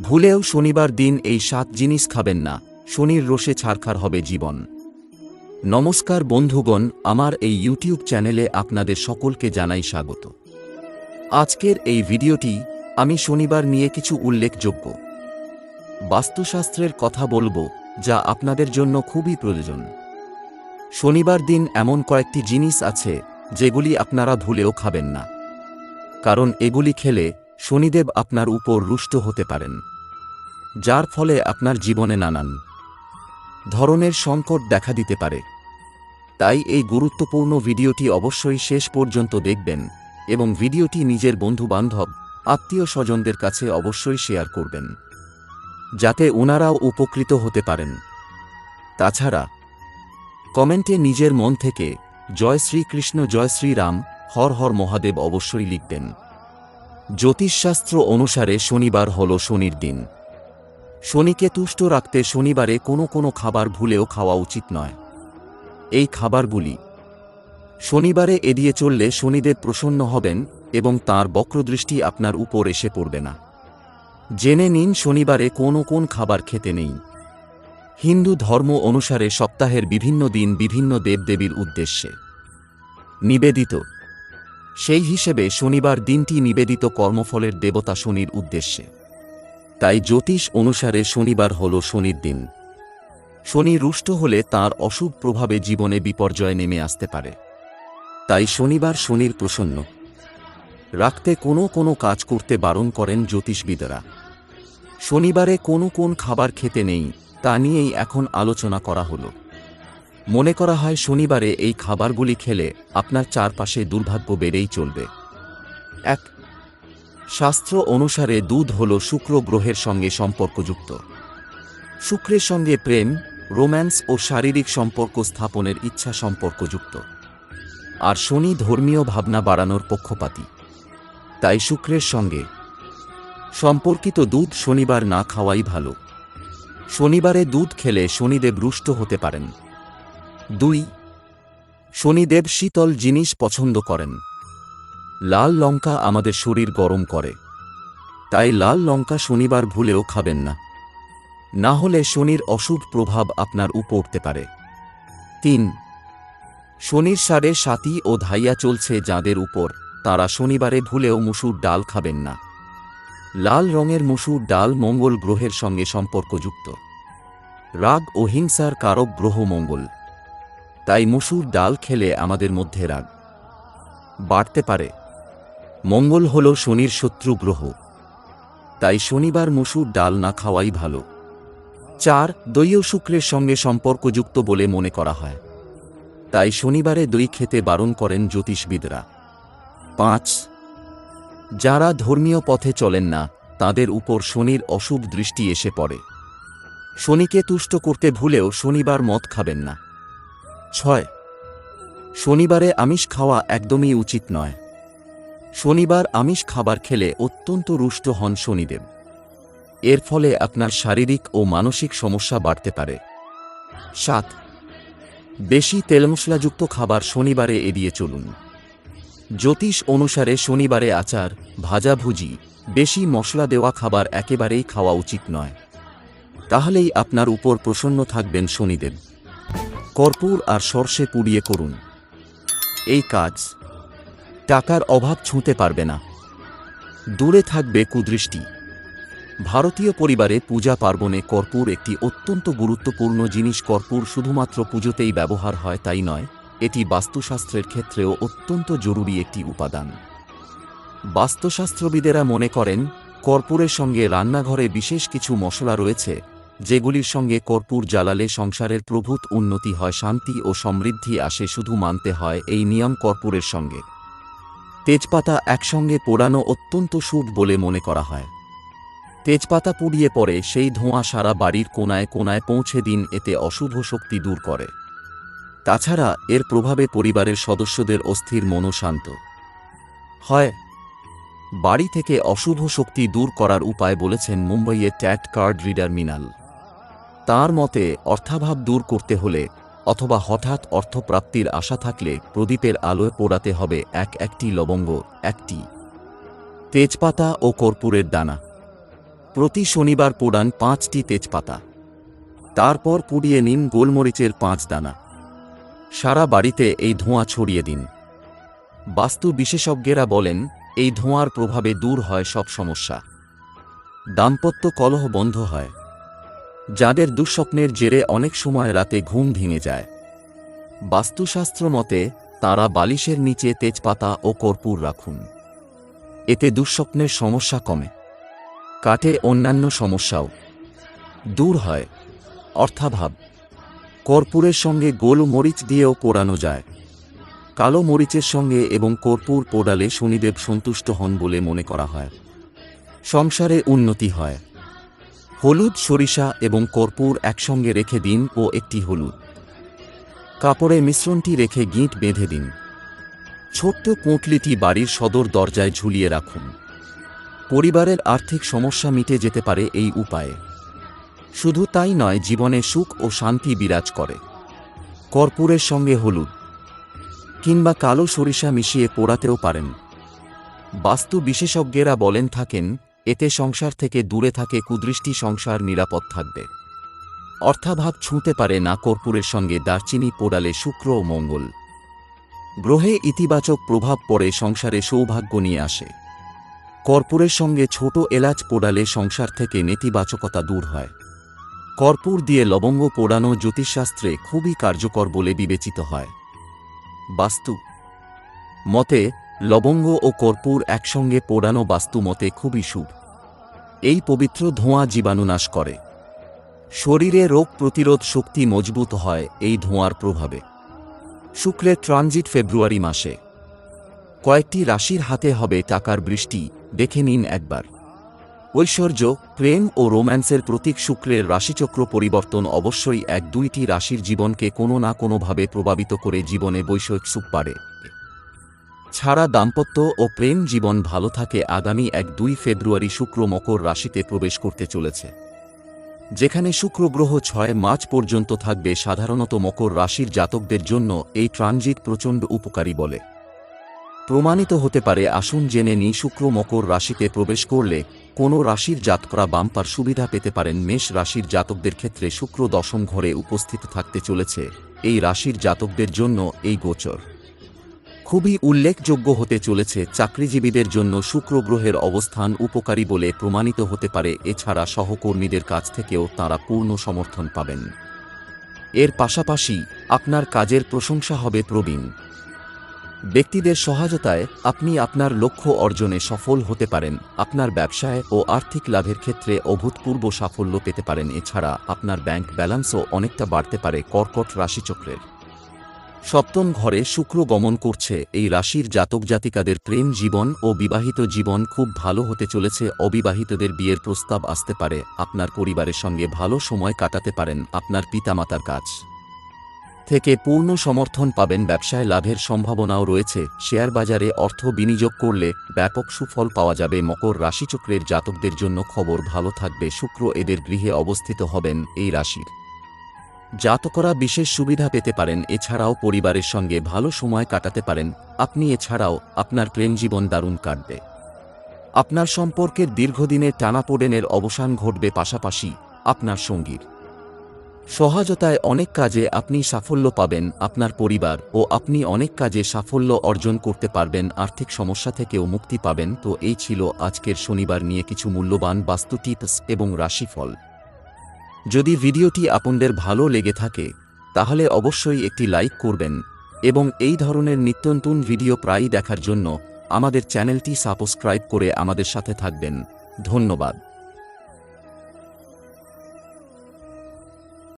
ভুলেও শনিবার দিন এই সাত জিনিস খাবেন না, শনির রোষে ছারখার হবে জীবন। নমস্কার বন্ধুগণ, আমার এই ইউটিউব চ্যানেলে আপনাদের সকলকে জানাই স্বাগত। আজকের এই ভিডিওটি আমি শনিবার নিয়ে কিছু উল্লেখযোগ্য। বাস্তুশাস্ত্রের কথা বলব, যা আপনাদের জন্য খুবই প্রয়োজন। শনিবার দিন এমন কয়েকটি জিনিস আছে, যেগুলি আপনারা ভুলেও খাবেন না। কারণ এগুলি খেলে শনিদেব আপনার উপর রুষ্ট হতে পারেন। যার ফলে আপনার জীবনে নানান ধরনের সংকট দেখা দিতে পারে। তাই এই গুরুত্বপূর্ণ ভিডিওটি অবশ্যই শেষ পর্যন্ত দেখবেন এবং ভিডিওটি নিজের বন্ধুবান্ধব আত্মীয় স্বজনদের কাছে অবশ্যই শেয়ার করবেন, যাতে ওনারাও উপকৃত হতে পারেন। তাছাড়া, কমেন্টে নিজের মন থেকে জয় শ্রীকৃষ্ণ, জয় শ্রীরাম, হর হর মহাদেব অবশ্যই লিখবেন। জ্যোতিষশাস্ত্র অনুসারে শনিবার হল শনির দিন। শনিকে তুষ্ট রাখতে শনিবারে কোনো কোনো খাবার ভুলেও খাওয়া উচিত নয়। এই খাবারগুলি শনিবারে এড়িয়ে চললে শনিদেব প্রসন্ন হবেন এবং তার বক্রদৃষ্টি আপনার উপর এসে পড়বে না। জেনে নিন শনিবারে কোন কোন খাবার খেতে নেই। হিন্দু ধর্ম অনুসারে সপ্তাহের বিভিন্ন দিন বিভিন্ন দেবদেবীর উদ্দেশ্যে নিবেদিত। সেই হিসেবে শনিবার দিনটি নিবেদিত কর্মফলের দেবতা শনির উদ্দেশ্যে। তাই জ্যোতিষ অনুসারে শনিবার হল শনির দিন। শনি রুষ্ট হলে তার অশুভ প্রভাবে জীবনে বিপর্যয় নেমে আসতে পারে। তাই শনিবার শনির প্রসন্ন। রাখতে কোনো কোনো কাজ করতে বারণ করেন জ্যোতিষবিদরা। শনিবারে কোনো কোন খাবার খেতে নেই, তা নিয়েই এখন আলোচনা করা হল। মনে করা হয় শনিবারে এই খাবারগুলি খেলে আপনার চারপাশে দুর্ভাগ্য বেড়েই চলবে। এক শাস্ত্র অনুসারে দুধ হল শুক্র গ্রহের সঙ্গে সম্পর্কযুক্ত। শুক্রের সঙ্গে প্রেম, রোম্যান্স ও শারীরিক সম্পর্ক স্থাপনের ইচ্ছা সম্পর্কযুক্ত। আর শনি ধর্মীয় ভাবনা বাড়ানোর পক্ষপাতী। তাই শুক্রের সঙ্গে সম্পর্কিত দুধ শনিবার না খাওয়াই ভালো। শনিবারে দুধ খেলে শনিদেব রুষ্ট হতে পারেন। দুই, শনিদেব শীতল জিনিস পছন্দ করেন। লাল লঙ্কা আমাদের শরীর গরম করে। তাই লাল লঙ্কা শনিবার ভুলেও খাবেন না। না হলে শনির অশুভ প্রভাব আপনার উপর উঠতে পারে। তিন, শনির সারে সাতি ও ধাইয়া চলছে যাদের উপর, তারা শনিবারে ভুলেও মুসুর ডাল খাবেন না। লাল রঙের মুসুর ডাল মঙ্গল গ্রহের সঙ্গে সম্পর্কযুক্ত। রাগ ও হিংসার কারক গ্রহ মঙ্গল। তাই মুসুর ডাল খেলে আমাদের মধ্যে রাগ বাড়তে পারে। মঙ্গল হল শনির শত্রু গ্রহ। তাই শনিবার মুসুর ডাল না খাওয়াই ভালো। চার ও শুক্রের সঙ্গে সম্পর্কযুক্ত বলে মনে করা হয়। তাই শনিবারে দই খেতে বারণ করেন জ্যোতিষবিদরা। পাঁচ, যারা ধর্মীয় পথে চলেন না, তাদের উপর শনির অশুভ দৃষ্টি এসে পড়ে। শনিকে তুষ্ট করতে ভুলেও শনিবার মদ খাবেন না। ছয়, শনিবারে আমিষ খাওয়া একদমই উচিত নয়। শনিবার আমিষ খাবার খেলে অত্যন্ত রুষ্ট হন শনিদেব। এর ফলে আপনার শারীরিক ও মানসিক সমস্যা বাড়তে পারে। সাত, বেশি তেল মশলাযুক্ত খাবার শনিবারে এড়িয়ে চলুন। জ্যোতিষ অনুসারে শনিবারে আচার ভাজাভুজি বেশি মশলা দেওয়া খাবার একেবারেই খাওয়া উচিত নয়। তাহলেই আপনার উপর প্রসন্ন থাকবেন শনিদেব। কর্পূর আর সর্ষে পুড়িয়ে করুন। এই কাজ টাকার অভাব ছুঁতে পারবে না। দূরে থাকবে কুদৃষ্টি। ভারতীয় পরিবারে পূজা পার্বণে কর্পূর একটি অত্যন্ত গুরুত্বপূর্ণ জিনিস। কর্পূর শুধুমাত্র পুজোতেই ব্যবহার হয়, তাই নয়, এটি বাস্তুশাস্ত্রের ক্ষেত্রেও অত্যন্ত জরুরি একটি উপাদান। বাস্তুশাস্ত্রবিদেরা মনে করেন, কর্পূরের সঙ্গে রান্নাঘরে বিশেষ কিছু মশলা রয়েছে, যেগুলির সঙ্গে কর্পূর জ্বালালে সংসারের প্রভূত উন্নতি হয়, শান্তি ও সমৃদ্ধি আসে, শুধু মানতে হয়, এই নিয়ম কর্পূরের সঙ্গে। তেজপাতা একসঙ্গে পোড়ানো অত্যন্ত শুভ বলে মনে করা হয়। তেজপাতা পুড়িয়ে পড়ে সেই ধোঁয়া সারা বাড়ির কোনায় কোনায় পৌঁছে দিন, এতে অশুভ শক্তি দূর করে। তাছাড়া, এর প্রভাবে পরিবারের সদস্যদের অস্থির মনও শান্ত। হয়, বাড়ি থেকে অশুভ শক্তি দূর করার উপায় বলেছেন মুম্বাইয়ের ট্যাট কার্ড রিডার মিনাল। তার মতে, অর্থাভাব দূর করতে হলে অথবা হঠাৎ অর্থপ্রাপ্তির আশা থাকলে প্রদীপের আলোয় পোড়াতে হবে এক একটি লবঙ্গ, একটি। তেজপাতা ও কর্পূরের দানা। প্রতি শনিবার পোড়ান পাঁচটি তেজপাতা। তারপর পুড়িয়ে নিন গোলমরিচের পাঁচ দানা। সারা বাড়িতে এই ধোঁয়া ছড়িয়ে দিন। বাস্তু বিশেষজ্ঞেরা বলেন, এই ধোঁয়ার প্রভাবে দূর হয় সব সমস্যা। দাম্পত্য কলহ বন্ধ হয়। যাদের দুঃস্বপ্নের জেরে অনেক সময় রাতে ঘুম ভেঙে যায়। বাস্তুশাস্ত্র মতে, তারা বালিশের নিচে তেজপাতা ও কর্পূর রাখুন। এতে দুঃস্বপ্নের সমস্যা কমে। কাটে অন্যান্য সমস্যাও। দূর হয়। অর্থাভাব। কর্পূরের সঙ্গে গোল মরিচ দিয়েও পোড়ানো যায়। কালো মরিচের সঙ্গে এবং কর্পূর পোড়ালে শনিদেব সন্তুষ্ট হন বলে মনে করা হয়। সংসারে উন্নতি হয়। হলুদ, সরিষা এবং কর্পূর একসঙ্গে রেখে দিন ও একটি হলুদ। কাপড়ে মিশ্রণটি রেখে গিঁট বেঁধে দিন। ছোট্ট পুঁটলিটি বাড়ির সদর দরজায় ঝুলিয়ে রাখুন। পরিবারের আর্থিক সমস্যা মিটে যেতে পারে এই উপায়ে। শুধু তাই নয়, জীবনে সুখ ও শান্তি বিরাজ করে। কর্পূরের সঙ্গে হলুদ কিংবা কালো সরিষা মিশিয়ে পোড়াতেও পারেন। বাস্তু বিশেষজ্ঞেরা বলেন থাকেন এতে সংসার থেকে দূরে থাকে কুদৃষ্টি, সংসার নিরাপদ থাকবে। অর্থাভাব ছুঁতে পারে না কর্পূরের সঙ্গে দারচিনি পোড়ালে শুক্র ও মঙ্গল। গ্রহে ইতিবাচক প্রভাব পড়ে, সংসারে সৌভাগ্য নিয়ে আসে। কর্পূরের সঙ্গে ছোট এলাচ পোড়ালে সংসার থেকে নেতিবাচকতা দূর হয়। কর্পূর দিয়ে লবঙ্গ পোড়ানো জ্যোতিষশাস্ত্রে খুবই কার্যকর বলে বিবেচিত হয়। বাস্তু মতে লবঙ্গ ও কর্পূর একসঙ্গে পোড়ানো বাস্তুমতে খুবই শুভ। এই পবিত্র ধোঁয়া জীবাণুনাশ করে। শরীরে রোগ প্রতিরোধ শক্তি মজবুত হয় এই ধোঁয়ার প্রভাবে। শুক্রের ট্রানজিট ফেব্রুয়ারি মাসে। কয়েকটি রাশির হাতে হবে টাকার বৃষ্টি, দেখে নিন একবার। ঐশ্বর্য, প্রেম ও রোম্যান্সের প্রতীক শুক্রের রাশিচক্র পরিবর্তন অবশ্যই এক দুইটি রাশির জীবনকে কোনো না কোনোভাবে প্রভাবিত করে জীবনে বৈষয়িক সুখ পারে ছাড়া দাম্পত্য ও প্রেম জীবন ভালো থাকে আগামী এক দুই ফেব্রুয়ারি শুক্র মকর রাশিতে প্রবেশ করতে চলেছে। যেখানে শুক্র গ্রহ ছয় মার্চ পর্যন্ত থাকবে সাধারণত মকর রাশির জাতকদের জন্য এই ট্রানজিট প্রচণ্ড উপকারী বলে। প্রমাণিত হতে পারে, আসুন জেনে নি শুক্র মকর রাশিতে প্রবেশ করলে কোনো রাশির জাতকরা বাম্পার সুবিধা পেতে পারেন মেষ রাশির জাতকদের ক্ষেত্রে শুক্র দশম ঘরে উপস্থিত থাকতে চলেছে। এই রাশির জাতকদের জন্য এই গোচর। খুবই উল্লেখযোগ্য হতে চলেছে, চাকরিজীবীদের জন্য শুক্র গ্রহের অবস্থান উপকারী বলে প্রমাণিত হতে পারে, এছাড়া সহকর্মীদের কাছ থেকেও তাঁরা পূর্ণ সমর্থন পাবেন। এর পাশাপাশি, আপনার কাজের প্রশংসা হবে প্রবীণ। ব্যক্তিদের সহায়তায় আপনি আপনার লক্ষ্য অর্জনে সফল হতে পারেন, আপনার ব্যবসায় ও আর্থিক লাভের ক্ষেত্রে অভূতপূর্ব সাফল্য পেতে পারেন, এছাড়া আপনার ব্যাংক ব্যালেন্সও অনেকটা বাড়তে পারে কর্কট রাশিচক্রের। সপ্তম ঘরে শুক্র গমন করছে। এই রাশির জাতক জাতিকাদের প্রেম জীবন ও বিবাহিত জীবন খুব ভালো হতে চলেছে। অবিবাহিতদের বিয়ের প্রস্তাব আসতে পারে। আপনার পরিবারের সঙ্গে ভালো সময় কাটাতে পারেন। আপনার পিতামাতার কাজ থেকে পূর্ণ সমর্থন পাবেন। ব্যবসায় লাভের সম্ভাবনাও রয়েছে। শেয়ার বাজারে অর্থ বিনিয়োগ করলে ব্যাপক সুফল পাওয়া যাবে। মকর রাশিচক্রের জাতকদের জন্য খবর ভালো থাকবে। শুক্র এদের গৃহে অবস্থিত হবেন। এই রাশির জাতকরা বিশেষ সুবিধা পেতে পারেন, এছাড়াও পরিবারের সঙ্গে ভালো সময় কাটাতে পারেন। আপনি এছাড়াও আপনার প্রেম জীবন দারুণ কাটবে। আপনার সম্পর্কের দীর্ঘদিনের টানাপোড়েনের অবসান ঘটবে পাশাপাশি আপনার সঙ্গীর। সহজতায় অনেক কাজে আপনি সাফল্য পাবেন আপনার পরিবার ও আপনি অনেক কাজে সাফল্য অর্জন করতে পারবেন, আর্থিক সমস্যা থেকেও মুক্তি পাবেন। তো এই ছিল আজকের শনিবার নিয়ে কিছু মূল্যবান বাস্তু টিপস এবং রাশিফল। যদি ভিডিওটি আপনাদের ভালো লেগে থাকে, তাহলে অবশ্যই একটি লাইক করবেন এবং এই ধরনের নিত্যনতুন ভিডিও প্রায়ই দেখার জন্য আমাদের চ্যানেলটি সাবস্ক্রাইব করে আমাদের সাথে থাকবেন। ধন্যবাদ।